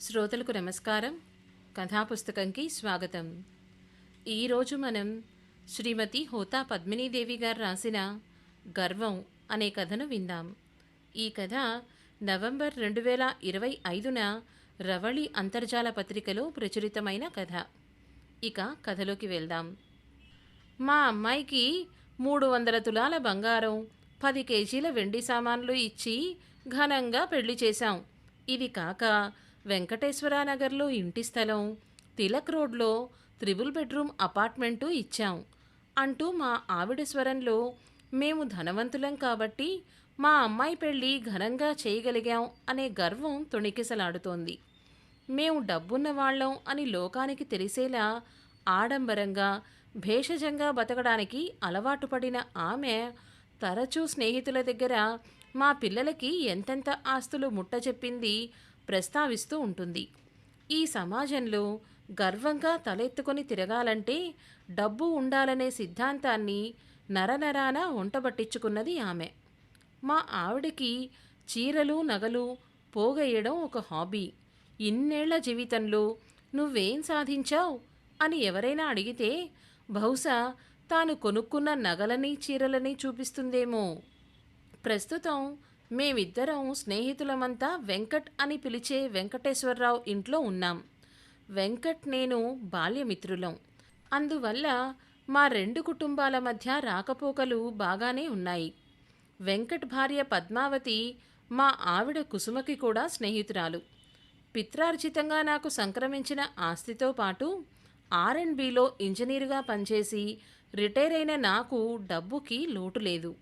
శ్రోతలకు నమస్కారం. కథాపుస్తకంకి స్వాగతం. ఈరోజు మనం శ్రీమతి హోతా పద్మినీదేవి గారు రాసిన గర్వం అనే కథను విందాం. ఈ కథ నవంబర్ రెండు వేల ఇరవై ఐదున రవళి అంతర్జాల పత్రికలో ప్రచురితమైన కథ. ఇక కథలోకి వెళ్దాం. మా అమ్మాయికి మూడు వందల తులాల బంగారం పది కేజీల వెండి సామాన్లు ఇచ్చి ఘనంగా పెళ్ళి చేశాం. ఇది కాక వెంకటేశ్వర నగర్లో ఇంటి స్థలం తిలక్ రోడ్లో త్రిబుల్ బెడ్రూమ్ అపార్ట్మెంటు ఇచ్చాం అంటూ మా ఆవిడ స్వరంలో మేము ధనవంతులం కాబట్టి మా అమ్మాయి పెళ్ళి ఘనంగా చేయగలిగాం అనే గర్వం తొణికిసలాడుతోంది. మేము డబ్బున్న వాళ్ళం అని లోకానికి తెలిసేలా ఆడంబరంగా భేషజంగా బతకడానికి అలవాటు పడిన ఆమె తరచూ స్నేహితుల దగ్గర మా పిల్లలకి ఎంతెంత ఆస్తులు ముట్ట చెప్పింది ప్రస్తావిస్తూ ఉంటుంది. ఈ సమాజంలో గర్వంగా తలెత్తుకొని తిరగాలంటే డబ్బు ఉండాలనే సిద్ధాంతాన్ని నరనరాన ఒంటబట్టించుకున్నది ఆమె. మా ఆవిడకి చీరలు నగలు పోగేయడం ఒక హాబీ. ఇన్నేళ్ళ జీవితంలో నువ్వేం సాధించావు అని ఎవరైనా అడిగితే బహుశా తాను కొనుక్కున్న నగలని చీరలని చూపిస్తుందేమో. ప్రస్తుతం మేమిద్దరం స్నేహితులమంతా వెంకట్ అని పిలిచే వెంకటేశ్వరరావు ఇంట్లో ఉన్నాం. వెంకట్ నేను బాల్యమిత్రులం. అందువల్ల మా రెండు కుటుంబాల మధ్య రాకపోకలు బాగానే ఉన్నాయి. వెంకట్ భార్య పద్మావతి మా ఆవిడ కుసుమకి కూడా స్నేహితురాలు. పిత్రార్జితంగా నాకు సంక్రమించిన ఆస్తితో పాటు ఆర్ అండ్ బిలో ఇంజనీరుగా పనిచేసి రిటైర్ అయిన నాకు డబ్బుకి లోటు లేదు.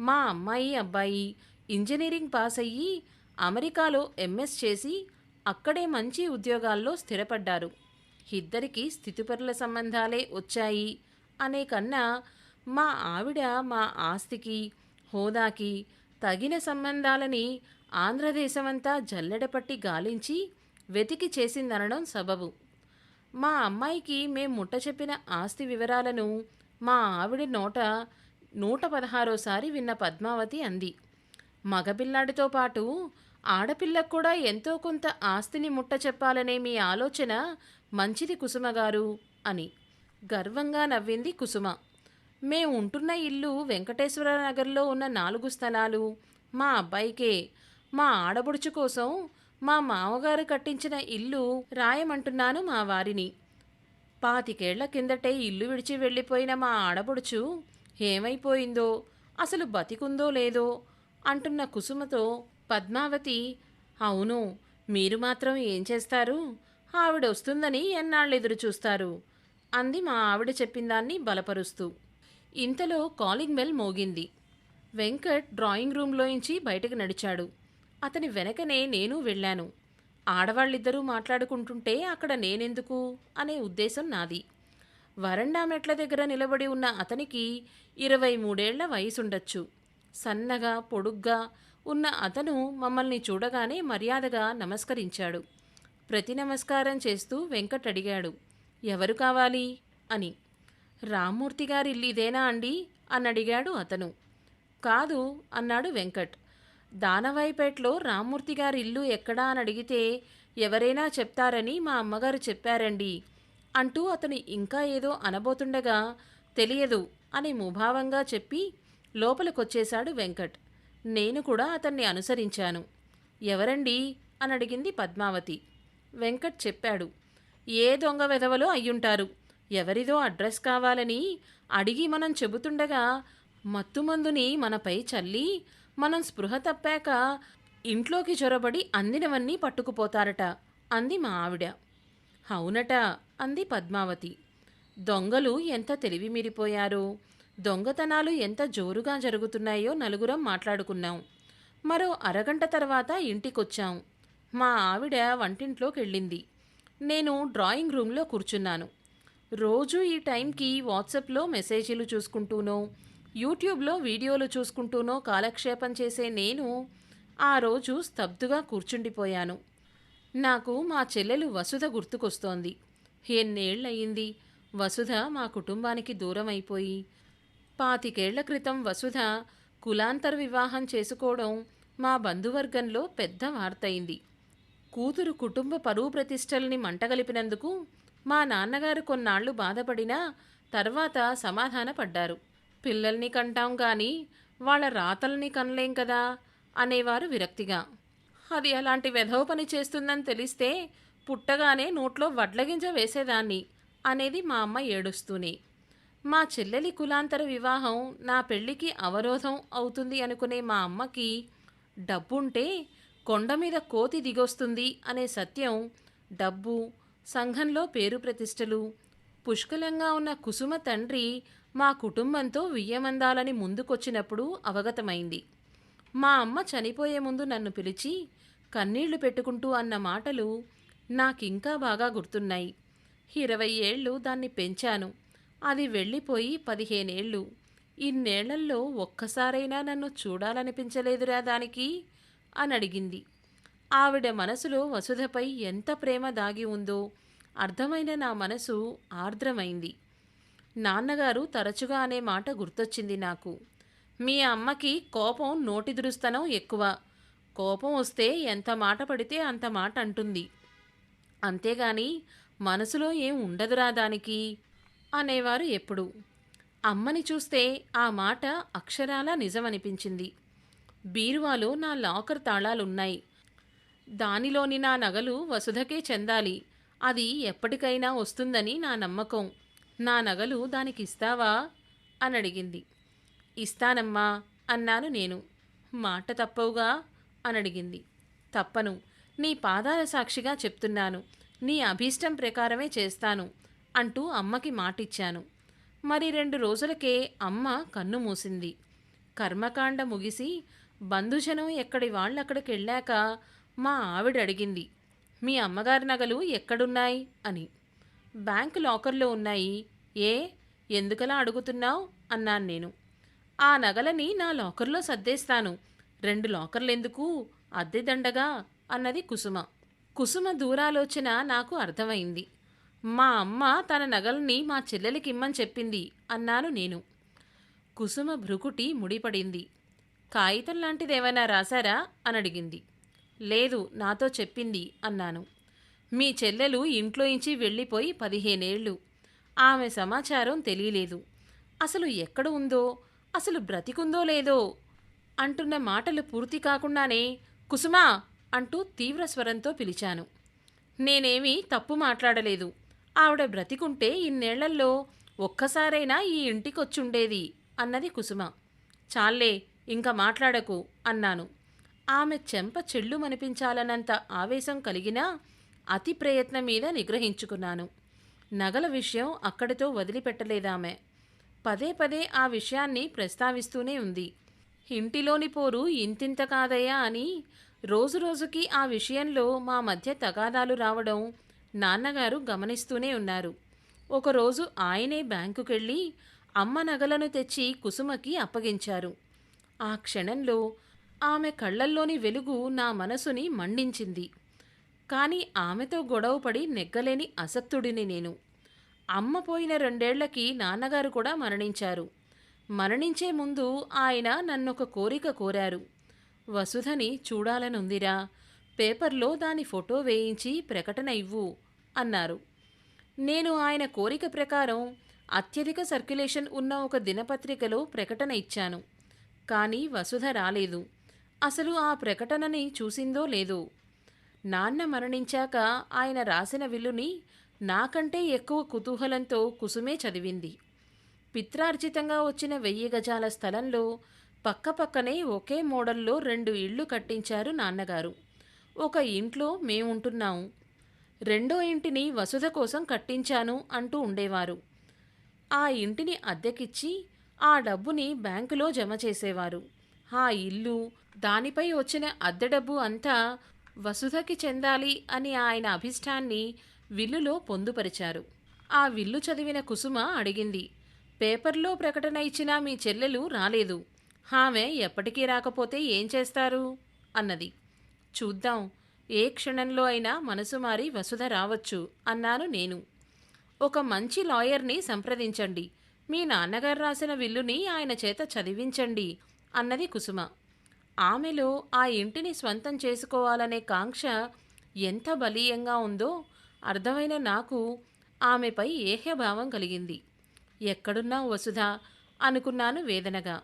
మా అమ్మాయి అబ్బాయి ఇంజనీరింగ్ పాస్ అయ్యి అమెరికాలో ఎంఎస్ చేసి అక్కడే మంచి ఉద్యోగాల్లో స్థిరపడ్డారు. ఇద్దరికి స్థితిపరుల సంబంధాలే వచ్చాయి. అనే కన్నా మా ఆవిడ మా ఆస్తికి హోదాకి తగిన సంబంధాలని ఆంధ్రదేశమంతా జల్లెడపట్టి గాలించి వెతికి చేసిందనడం సబబు. మా అమ్మాయికి మేం ముట్ట చెప్పిన ఆస్తి వివరాలను మా ఆవిడ నోట నూట పదహారోసారి విన్న పద్మావతి అంది. మగపిల్లాడితో పాటు ఆడపిల్లకు కూడా ఎంతో కొంత ఆస్తిని ముట్ట చెప్పాలనే మీ ఆలోచన మంచిది కుసుమ గారు అని గర్వంగా నవ్వింది కుసుమ. మేము ఉంటున్న ఇల్లు వెంకటేశ్వర నగర్లో ఉన్న నాలుగు స్థలాలు. మా అబ్బాయికే మా ఆడబుడుచు కోసం మా మామగారు కట్టించిన ఇల్లు రాయమంటున్నాను మా వారిని. పాతికేళ్ళ కిందటే ఇల్లు విడిచి వెళ్ళిపోయిన మా ఆడబుడుచు ఏమైపోయిందో అసలు బతికుందో లేదో అంటున్న కుసుమతో పద్మావతి అవును మీరు మాత్రం ఏం చేస్తారు? ఆవిడ వస్తుందని ఎన్నాళ్ళు ఎదురు చూస్తారు? అంది మా ఆవిడ చెప్పిన దాన్ని బలపరుస్తూ. ఇంతలో కాలింగ్ బెల్ మోగింది. వెంకట్ డ్రాయింగ్ రూమ్లోంచి బయటకు నడిచాడు. అతని వెనకనే నేను వెళ్ళాను. ఆడవాళ్ళిద్దరూ మాట్లాడుకుంటుంటే అక్కడ నేనెందుకు? అనే ఉద్దేశం నాది. వరండా మెట్ల దగ్గర నిలబడి ఉన్న అతనికి ఇరవై మూడేళ్ళ వయసుండొచ్చు. సన్నగా పొడుగ్గా ఉన్న అతను మమ్మల్ని చూడగానే మర్యాదగా నమస్కరించాడు. ప్రతి నమస్కారం చేస్తూ వెంకట్ అడిగాడు ఎవరు కావాలి? అని. రామ్మూర్తి గారి ఇల్లు ఇదేనా అండి? అని అడిగాడు అతను. కాదు అన్నాడు వెంకట్. దానవాయిపేటలో రామ్మూర్తి గారి ఇల్లు ఎక్కడా అని అడిగితే ఎవరైనా చెప్తారని మా అమ్మగారు చెప్పారండి అంటూ అతను ఇంకా ఏదో అనబోతుండగా తెలియదు అని ముభావంగా చెప్పి లోపలికొచ్చేశాడు వెంకట్. నేను కూడా అతన్ని అనుసరించాను. ఎవరండి? అని అడిగింది పద్మావతి. వెంకట్ చెప్పాడు. ఏ దొంగ వెధవలో అయ్యుంటారు? ఎవరిదో అడ్రస్ కావాలని అడిగి మనం చెబుతుండగా మత్తుమందుని మనపై చల్లి మనం స్పృహ తప్పాక ఇంట్లోకి చొరబడి అందినవన్నీ పట్టుకుపోతారట అంది మా ఆవిడ. అవునట అంది పద్మావతి. దొంగలు ఎంత తెలివి మీరిపోయారో? దొంగతనాలు ఎంత జోరుగా జరుగుతున్నాయో నలుగురం మాట్లాడుకున్నాం. మరో అరగంట తర్వాత ఇంటికొచ్చాం. మా ఆవిడ వంటింట్లోకి వెళ్ళింది నేను డ్రాయింగ్ రూమ్లో కూర్చున్నాను. రోజు ఈ టైంకి వాట్సాప్లో మెసేజీలు చూసుకుంటూనో యూట్యూబ్లో వీడియోలు చూసుకుంటూనో కాలక్షేపం చేసే నేను ఆ రోజు స్తబ్దుగా కూర్చుండిపోయాను. నాకు మా చెల్లెలు వసుధ గుర్తుకొస్తోంది. ఎన్నేళ్ళయింది? వసుధ మా కుటుంబానికి దూరం అయిపోయి పాతికేళ్ళ క్రితం వసుధ కులాంతర వివాహం చేసుకోవడం మా బంధువర్గంలో పెద్ద వార్తయింది. కూతురు కుటుంబ పరువు ప్రతిష్టల్ని మంటగలిపినందుకు మా నాన్నగారు కొన్నాళ్ళు బాధపడినా తర్వాత సమాధానపడ్డారు. పిల్లల్ని కంటాం కానీ వాళ్ళ రాతల్ని కనలేం కదా అనేవారు విరక్తిగా. అది అలాంటి వెధవ పని చేస్తుందని తెలిస్తే పుట్టగానే నోట్లో వడ్లగింజ వేసేదాన్ని అనేది మా అమ్మ ఏడుస్తూనే. మా చెల్లెలి కులాంతర వివాహం నా పెళ్ళికి అవరోధం అవుతుంది అనుకునే మా అమ్మకి డబ్బుంటే కొండ మీద కోతి దిగొస్తుంది అనే సత్యం డబ్బు సంఘంలో పేరు ప్రతిష్టలు పుష్కలంగా ఉన్న కుసుమ తండ్రి మా కుటుంబంతో వియ్యమందాలని ముందుకొచ్చినప్పుడు అవగతమైంది. మా అమ్మ చనిపోయే ముందు నన్ను పిలిచి కన్నీళ్ళు పెట్టుకుంటూ అన్న మాటలు నాకింకా బాగా గుర్తున్నాయి. ఇరవై ఏళ్ళు దాన్ని పెంచాను. అది వెళ్ళిపోయి పదిహేనేళ్ళు. ఇన్నేళ్ళల్లో ఒక్కసారైనా నన్ను చూడాలనిపించలేదురా దానికి అని అడిగింది. ఆవిడ మనసులో వసుధపై ఎంత ప్రేమ దాగి ఉందో అర్థమైన నా మనసు ఆర్ద్రమైంది. నాన్నగారు తరచుగా అనే మాట గుర్తొచ్చింది నాకు. మీ అమ్మకి కోపం నోటి దురుస్తనం ఎక్కువ. కోపం వస్తే ఎంత మాట పడితే అంత మాట అంటుంది. అంతేగాని మనసులో ఏం ఉండదురా దానికి? అనేవారు ఎప్పుడూ. అమ్మని చూస్తే ఆ మాట అక్షరాల నిజమనిపించింది. బీరువాలో నా లాకర్ తాళాలున్నాయి. దానిలోని నా నగలు వసుధకే చెందాలి. అది ఎప్పటికైనా వస్తుందని నా నమ్మకం. నా నగలు దానికి ఇస్తావా అని అడిగింది ఇస్తానమ్మా అన్నాను నేను. మాట తప్పవుగా? అని అడిగింది తప్పను. నీ పాదాల సాక్షిగా చెప్తున్నాను. నీ అభీష్టం ప్రకారమే చేస్తాను. అంటూ అమ్మకి మాటిచ్చాను. మరి రెండు రోజులకే అమ్మ కన్ను మూసింది. కర్మకాండ ముగిసి బంధుజనం ఎక్కడి వాళ్ళక్కడికి వెళ్ళాక మా ఆవిడ అడిగింది మీ అమ్మగారి నగలు ఎక్కడున్నాయి? అని. బ్యాంకు లాకర్లో ఉన్నాయి. ఏ? ఎందుకలా అడుగుతున్నావు? అన్నాను నేను. ఆ నగలని నా లాకర్లో సర్దేస్తాను. రెండు లాకర్లెందుకు? అద్దె దండగా? అన్నది కుసుమ. కుసుమ దూరాలోచన నాకు అర్థమైంది. మా అమ్మ తన నగల్ని మా చెల్లెలికి ఇమ్మని చెప్పింది అన్నాను నేను. కుసుమ భ్రుకుటి ముడిపడింది. కాగితం లాంటిదేమైనా రాశారా? అని అడిగింది. లేదు నాతో చెప్పింది అన్నాను. మీ చెల్లెలు ఇంట్లోంచి వెళ్ళిపోయి పదిహేనేళ్ళు ఆమె సమాచారం తెలియలేదు. అసలు ఎక్కడ ఉందో? అసలు బ్రతికుందో లేదో? అంటున్న మాటలు పూర్తి కాకుండానే కుసుమా అంటూ తీవ్ర స్వరంతో పిలిచాను. నేనేమీ తప్పు మాట్లాడలేదు. ఆవిడ బ్రతికుంటే ఇన్నేళ్ళలో ఒక్కసారైనా ఈ ఇంటికొచ్చుండేది అన్నది కుసుమ. చాలే ఇంకా మాట్లాడకు అన్నాను. ఆమె చెంప చెల్లుమనిపించాలన్నంత ఆవేశం కలిగినా అతి ప్రయత్నం మీద నిగ్రహించుకున్నాను. నగల విషయం అక్కడితో వదిలిపెట్టలేదామె. పదే పదే ఆ విషయాన్ని ప్రస్తావిస్తూనే ఉంది. ఇంటిలోని పోరు ఇంతింత కాదయ్యా అని రోజురోజుకి ఆ విషయంలో మా మధ్య తగాదాలు రావడం నాన్నగారు గమనిస్తూనే ఉన్నారు. ఒకరోజు ఆయనే బ్యాంకుకెళ్ళి అమ్మ నగలను తెచ్చి కుసుమకి అప్పగించారు. ఆ క్షణంలో ఆమె కళ్ళల్లోని వెలుగు నా మనసుని మండించింది. కానీ ఆమెతో గొడవపడి నెగ్గలేని అసక్తుడిని నేను. అమ్మ పోయిన రెండేళ్ళకి నాన్నగారు కూడా మరణించారు. మరణించే ముందు ఆయన నన్నొక కోరిక కోరారు. వసుధని చూడాలనుందిరా. పేపర్లో దాని ఫోటో వేయించి ప్రకటన ఇవ్వు. అన్నారు. నేను ఆయన కోరిక ప్రకారం అత్యధిక సర్క్యులేషన్ ఉన్న ఒక దినపత్రికలో ప్రకటన ఇచ్చాను. కానీ వసుధ రాలేదు. అసలు ఆ ప్రకటనని చూసిందో లేదో. నాన్న మరణించాక ఆయన రాసిన విల్లుని నాకంటే ఎక్కువ కుతూహలంతో కుసుమే చదివింది. పిత్రార్జితంగా వచ్చిన వెయ్యి గజాల స్థలంలో పక్కపక్కనే ఒకే మోడల్లో రెండు ఇళ్ళు కట్టించారు నాన్నగారు. ఒక ఇంట్లో మేముంటున్నాము రెండో ఇంటిని వసుధ కోసం కట్టించాను అంటూ ఉండేవారు. ఆ ఇంటిని అద్దెకిచ్చి ఆ డబ్బుని బ్యాంకులో జమ చేసేవారు. ఆ ఇల్లు దానిపై వచ్చిన అద్దె డబ్బు అంతా వసుధకి చెందాలి అని ఆయన అభిష్టాన్ని విల్లులో పొందుపరిచారు. ఆ విల్లు చదివిన కుసుమ అడిగింది పేపర్లో ప్రకటన ఇచ్చిన మీ చెల్లెలు రాలేదు. ఆమె ఎప్పటికీ రాకపోతే ఏం చేస్తారు? అన్నది. చూద్దాం ఏ క్షణంలో అయినా మనసు మారి వసుధ రావచ్చు అన్నాను నేను. ఒక మంచి లాయర్ని సంప్రదించండి. మీ నాన్నగారు రాసిన విల్లుని ఆయన చేత చదివించండి అన్నది కుసుమ. ఆమెలో ఆ ఇంటిని స్వంతం చేసుకోవాలనే కాంక్ష ఎంత బలీయంగా ఉందో అర్థమైన నాకు ఆమెపై ఏహ్యభావం కలిగింది. ఎక్కడున్నా వసుధ అనుకున్నాను వేదనగా.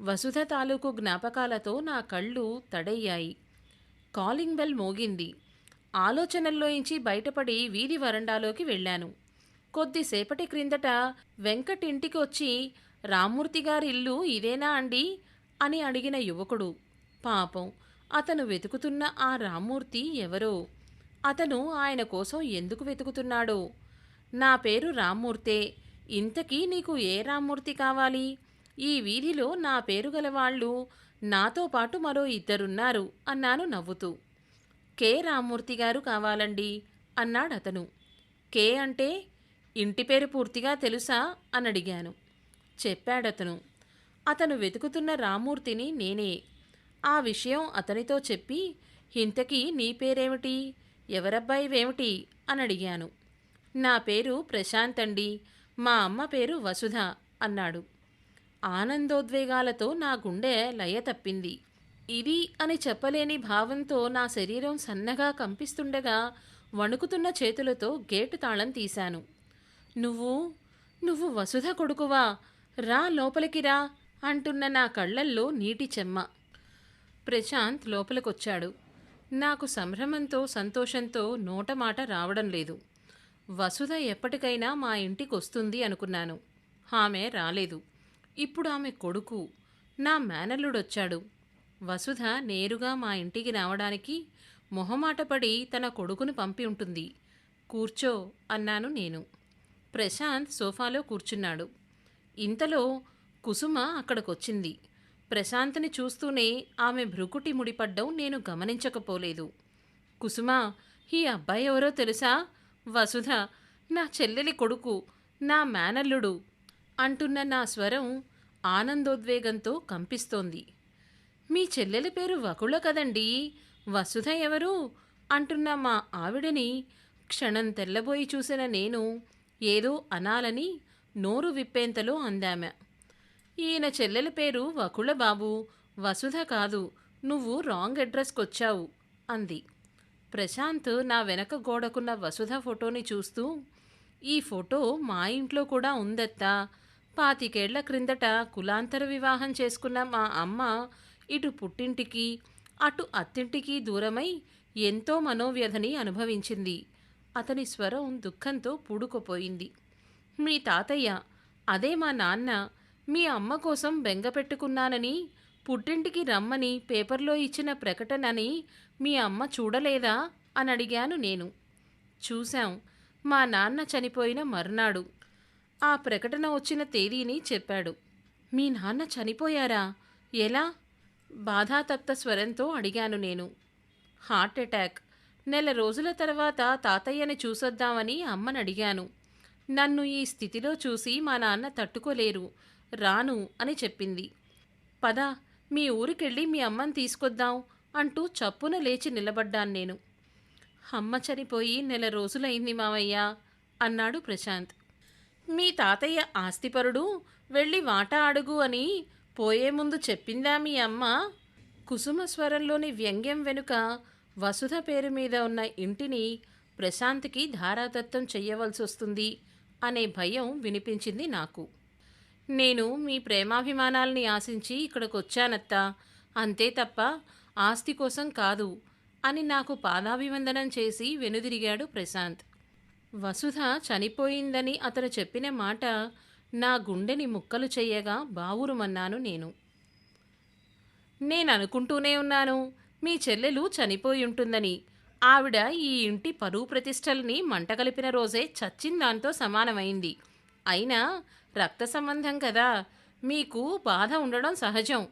వసుధ తాలూకు జ్ఞాపకాలతో నా కళ్ళు తడయ్యాయి. కాలింగ్ బెల్ మోగింది. ఆలోచనల్లోంచి బయటపడి వీధి వరండాలోకి వెళ్ళాను. కొద్దిసేపటి క్రిందట వెంకట్ ఇంటికి వచ్చి రామ్మూర్తి గారి ఇల్లు ఇదేనా అండి? అని అడిగిన యువకుడు. పాపం అతను వెతుకుతున్న ఆ రామ్మూర్తి ఎవరో? అతను ఆయన కోసం ఎందుకు వెతుకుతున్నాడో? నా పేరు రామ్మూర్తే ఇంతకీ నీకు ఏ రామ్మూర్తి కావాలి? ఈ వీధిలో నా పేరు గలవాళ్ళు నాతో పాటు మరో ఇద్దరున్నారు అన్నాను నవ్వుతూ. కే రామ్మూర్తి గారు కావాలండి అన్నాడు అతను కే అంటే ఇంటి పేరు పూర్తిగా తెలుసా అని అడిగాను చెప్పాడతను. అతను వెతుకుతున్న రామ్మూర్తిని నేనే. ఆ విషయం అతనితో చెప్పి ఇంతకీ నీ పేరేమిటి? ఎవరబ్బాయివేమిటి అని అడిగాను నా పేరు ప్రశాంత్ అండి మా అమ్మ పేరు వసుధ అన్నాడు. ఆనందోద్వేగాలతో నా గుండె లయ తప్పింది. ఇది అని చెప్పలేని భావంతో నా శరీరం సన్నగా కంపిస్తుండగా వణుకుతున్న చేతులతో గేటు తాళం తీశాను. నువ్వు నువ్వు వసుధ కొడుకువా? రా లోపలికి రా అంటున్న నా కళ్ళల్లో నీటి చెమ్మ. ప్రశాంత్ లోపలికొచ్చాడు. నాకు సంభ్రమంతో సంతోషంతో నోటమాట రావడం లేదు. వసుధ ఎప్పటికైనా మా ఇంటికి వస్తుంది అనుకున్నాను. ఆమె రాలేదు. ఇప్పుడు ఆమె కొడుకు. నా మేనల్లుడొచ్చాడు. వసుధ నేరుగా మా ఇంటికి రావడానికి మొహమాటపడి తన కొడుకును పంపి ఉంటుంది. కూర్చో అన్నాను నేను. ప్రశాంత్ సోఫాలో కూర్చున్నాడు. ఇంతలో కుసుమ అక్కడికొచ్చింది. ప్రశాంత్ని చూస్తూనే ఆమె భ్రుకుటి ముడిపడ్డం నేను గమనించకపోలేదు. కుసుమ ఈ అబ్బాయి ఎవరో తెలుసా? వసుధ నా చెల్లెలి కొడుకు నా మేనల్లుడు అంటున్న నా స్వరం ఆనందోద్వేగంతో కంపిస్తోంది. మీ చెల్లెల పేరు వకుళ కదండి వసుధ ఎవరు? అంటున్న మా ఆవిడని క్షణం తెల్లబోయి చూసిన నేను ఏదో అనాలని నోరు విప్పేంతలో అందామె. ఈయన చెల్లెల పేరు వకుళ బాబు వసుధ కాదు నువ్వు రాంగ్ అడ్రస్కొచ్చావు అంది. ప్రశాంత్ నా వెనక గోడకున్న వసుధ ఫోటోని చూస్తూ ఈ ఫోటో మా ఇంట్లో కూడా ఉందత్తా పాతికేళ్ళ క్రిందట కులాంతర వివాహం చేసుకున్న మా అమ్మ ఇటు పుట్టింటికి అటు అత్తింటికి దూరమై ఎంతో మనోవ్యధని అనుభవించింది. అతని స్వరం దుఃఖంతో పూడుకుపోయింది. మీ తాతయ్య అదే మా నాన్న మీ అమ్మ కోసం బెంగ పెట్టుకున్నానని పుట్టింటికి రమ్మని పేపర్లో ఇచ్చిన ప్రకటనని మీ అమ్మ చూడలేదా? అని అడిగాను నేను. చూశాం మా నాన్న చనిపోయిన మర్నాడు. ఆ ప్రకటన వచ్చిన తేదీని చెప్పాడు. మీ నాన్న చనిపోయారా? ఎలా? బాధాతప్త స్వరంతో అడిగాను నేను. Heart attack. నెల రోజుల తర్వాత తాతయ్యని చూసొద్దామని అమ్మని అడిగాను నన్ను ఈ స్థితిలో చూసి మా నాన్న తట్టుకోలేరు. రాను అని చెప్పింది. పద మీ ఊరికెళ్ళి మీ అమ్మని తీసుకొద్దాం అంటూ చప్పున లేచి నిలబడ్డాను నేను. అమ్మ చనిపోయి నెల రోజులైంది మావయ్య అన్నాడు ప్రశాంత్. మీ తాతయ్య ఆస్తిపరుడు వెళ్ళి వాటా అడుగు అని పోయే ముందు చెప్పిందా మీ అమ్మ? కుసుమ స్వరంలోని వ్యంగ్యం వెనుక వసుధ పేరు మీద ఉన్న ఇంటిని ప్రశాంత్కి ధారాదత్తం చెయ్యవలసి వస్తుంది అనే భయం వినిపించింది నాకు. నేను మీ ప్రేమాభిమానాల్ని ఆశించి ఇక్కడికొచ్చానత్తా. అంతే తప్ప ఆస్తి కోసం కాదు అని నాకు పాదాభివందనం చేసి వెనుదిరిగాడు ప్రశాంత్. వసుధ చనిపోయిందని అతను చెప్పిన మాట నా గుండెని ముక్కలు చెయ్యగా బావురుమన్నాను నేను. నేను అనుకుంటూనే ఉన్నాను మీ చెల్లెలు చనిపోయి ఉంటుందని ఆవిడ ఈ ఇంటి పరువు ప్రతిష్టల్ని మంట కలిపిన రోజే చచ్చిందాంతో సమానమైంది. అయినా రక్త సంబంధం కదా మీకు బాధ ఉండడం సహజం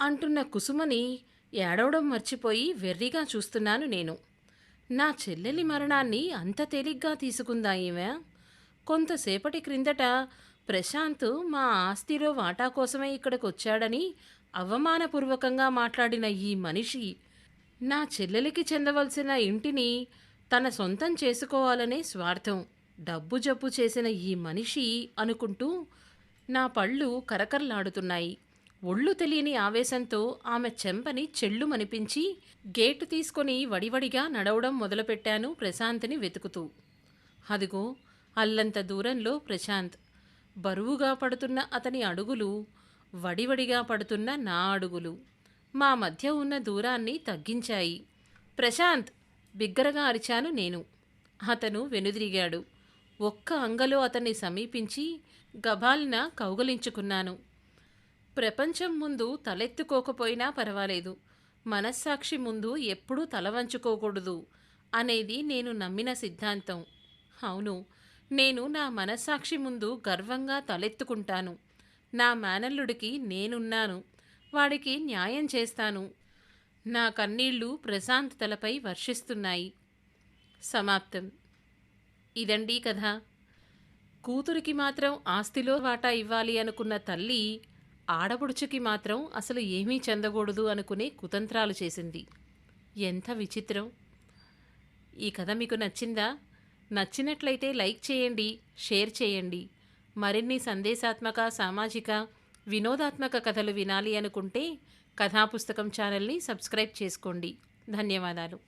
అంటున్న కుసుమని ఏడవడం మర్చిపోయి వెర్రిగా చూస్తున్నాను నేను. నా చెల్లెలి మరణాన్ని అంత తేలిగ్గా తీసుకుందా ఈమె? కొంతసేపటి క్రిందట ప్రశాంత్ మా ఆస్తిలో వాటా కోసమే ఇక్కడికి వచ్చాడని అవమానపూర్వకంగా మాట్లాడిన ఈ మనిషి నా చెల్లెలికి చెందవలసిన ఇంటిని తన సొంతం చేసుకోవాలనే స్వార్థం డబ్బు జబ్బు చేసిన ఈ మనిషి అనుకుంటూ నా పళ్ళు కరకరలాడుతున్నాయి. ఒళ్ళు తెలియని ఆవేశంతో ఆమె చెంపని చెళ్ళుమనిపించి గేటు తీసుకొని వడివడిగా నడవడం మొదలుపెట్టాను ప్రశాంత్ని వెతుకుతూ. అదిగో అల్లంత దూరంలో ప్రశాంత్. బరువుగా పడుతున్న అతని అడుగులు వడివడిగా పడుతున్న నా అడుగులు మా మధ్య ఉన్న దూరాన్ని తగ్గించాయి. ప్రశాంత్! బిగ్గరగా అరిచాను నేను. అతను వెనుదిరిగాడు. ఒక్క అంగలో అతన్ని సమీపించి గభాలిన కౌగలించుకున్నాను. ప్రపంచం ముందు తలెత్తుకోకపోయినా పర్వాలేదు. మనస్సాక్షి ముందు ఎప్పుడూ తల వంచుకోకూడదు అనేది నేను నమ్మిన సిద్ధాంతం. అవును నేను నా మనస్సాక్షి ముందు గర్వంగా తలెత్తుకుంటాను. నా మేనల్లుడికి నేనున్నాను. వాడికి న్యాయం చేస్తాను. నా కన్నీళ్ళు ప్రశాంత్ తలపై వర్షిస్తున్నాయి. సమాప్తం. ఇదండి కథ. కూతురికి మాత్రం ఆస్తిలో వాటా ఇవ్వాలి అనుకున్న తల్లి ఆడపడుచుకి మాత్రం అసలు ఏమీ చెందకూడదు అనుకునే కుతంత్రాలు చేసింది. ఎంత విచిత్రం! ఈ కథ మీకు నచ్చిందా? నచ్చినట్లయితే లైక్ చేయండి షేర్ చేయండి. మరిన్ని సందేశాత్మక సామాజిక వినోదాత్మక కథలు వినాలి అనుకుంటే కథాపుస్తకం ఛానల్ని సబ్స్క్రైబ్ చేసుకోండి. ధన్యవాదాలు!